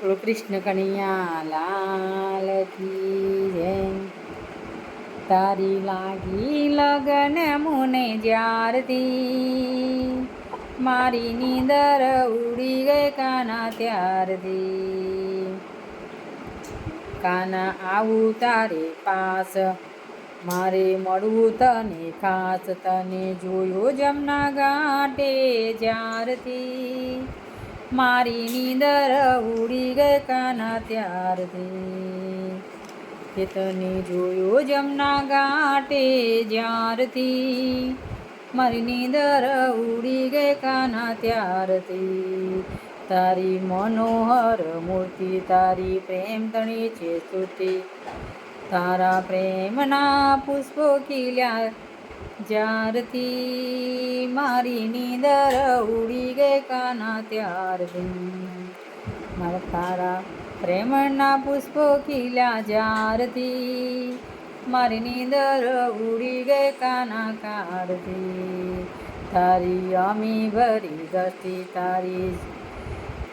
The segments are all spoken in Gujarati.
કૃષ્ણ કનૈયા, લાલ કી જય. તારી લાગી લગન મુને જ્યારથી મારી નીંદર ઉડી ગઈ કાના ત્યારથી. કાના આવું તારે પાસ, મારે મળવું તને ખાસ, તને જોયો જમના ઘાટે જ્યારથી. મારી નીંદર ઉડી ગઈ કાના ત્યારથી. કે તને જોયો જમના ગાંટે જ્યારથી. મારી નીંદર ઉડી ગઈ કાના ત્યારથી. તારી મનોહર મૂર્તિ, તારી પ્રેમ તણી છે સ્તુતિ તારા પ્રેમના પુષ્પો ખીલ્યા જ્યારથી મારી નીંદર ઉડી ગઈ કાના ત્યારથી મારા તારા પ્રેમના પુષ્પો ખીલ્યા જ્યારથી મારી નીંદર ઉડી ગઈ કાના કારથી તારી અમી ભરી દ્રષ્ટિ તારી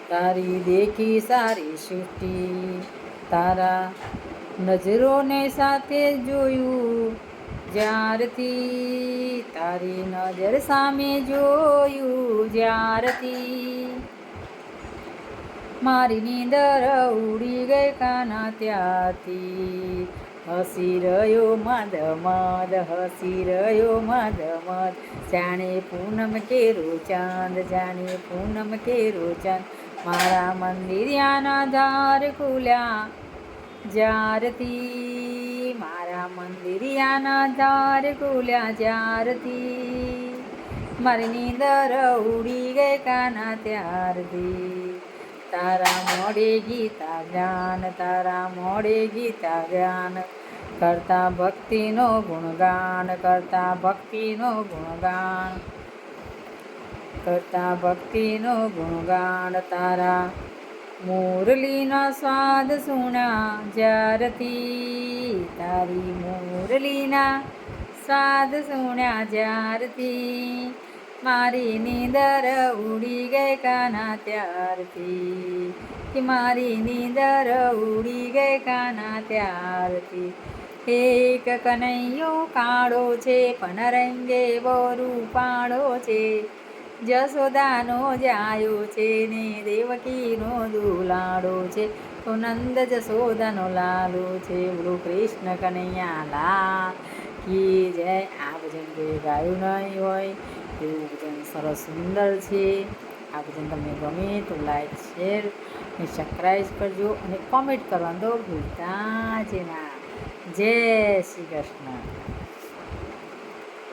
તારી દેખી સારી સૃષ્ટિ, તારા નજરોને સાથે જોયું જ્યારથી તારી નજર સામે જોયું, જ્યારથી મારી નીંદર ઉડી ગઈ કાના ત્યાંથી હસી રહ્યો મદ મદ, હસી રહ્યો મદ મદ. જાણે પૂનમ કેરો ચાંદ, જાણે પૂનમ કેરો ચાંદ. મારા મંદિરિયાના ધાર ખુલ્યા, જ્યારથી મારા મંદિરિયાના ચાર કુલ્યા જ્યારથી મારી નીંદર ઉડી ગઈ કાના ત્યારથી. તારા મોડે ગીતા જ્ઞાન, તારા મોડે ગીતા જ્ઞાન. કરતા ભક્તિનો ગુણગાન, કરતા ભક્તિનો ગુણગાન. કરતા ભક્તિનો ગુણગાન, તારા મુરલીના સ્વાદ સુણા જ્યારથી તારી મુરલીના સ્વાદ સુણ્યા જ્યારથી મારી નીંદર ઉડી ગઈ કાના ત્યારથી કે મારી નીંદર ઉડી ગઈ કાના ત્યારથી. એક કનૈયો કાળો છે, પણ રંગે બોરું પાડો છે. જશોદાનો જાયો છે ને દેવકીનો દુલાડો છે. તો નંદ જશોદાનો લાલો છે. બોલો કૃષ્ણ કનૈયા લા કી જય. આ ભજન કોઈ ગાયું નહીં હોય, એવું ભજન સરસ સુંદર છે. આ ભજન તમને ગમે તો લાઈક શેર અને સબસ્ક્રાઈબ કરજો અને કોમેન્ટ કરવાનું તો ભૂલતા જ ના. જય શ્રી કૃષ્ણ.